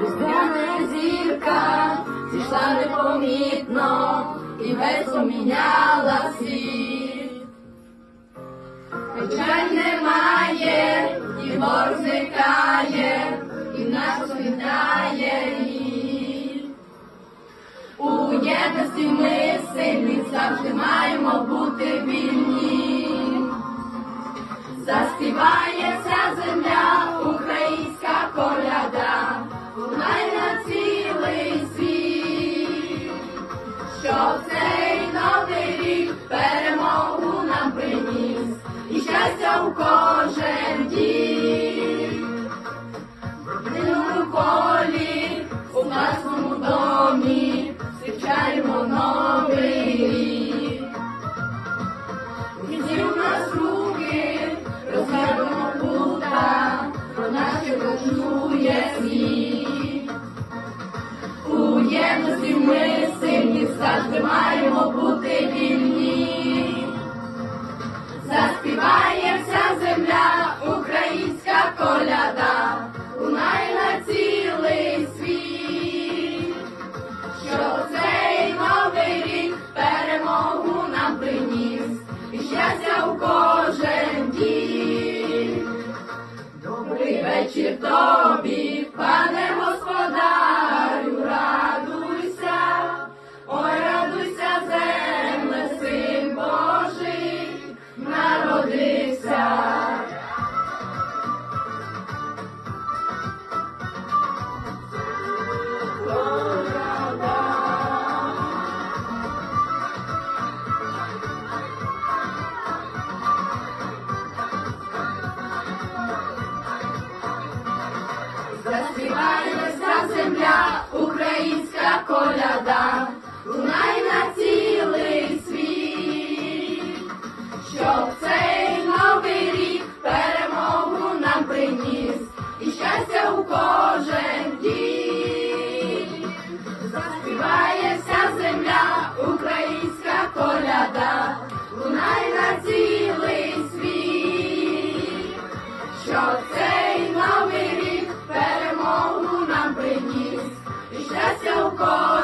різдвяна зірка зійшла непомітно і весь міняла світ. Печаль немає, і мор зникає, і наша світа. маємо бути вільні, заспіває вся земля, українська коляда. співає вся земля, українська коляда, лунай на цілий світ, щоб цей новий рік перемогу нам приніс і щастя у кожен дім. Заспівай Oh.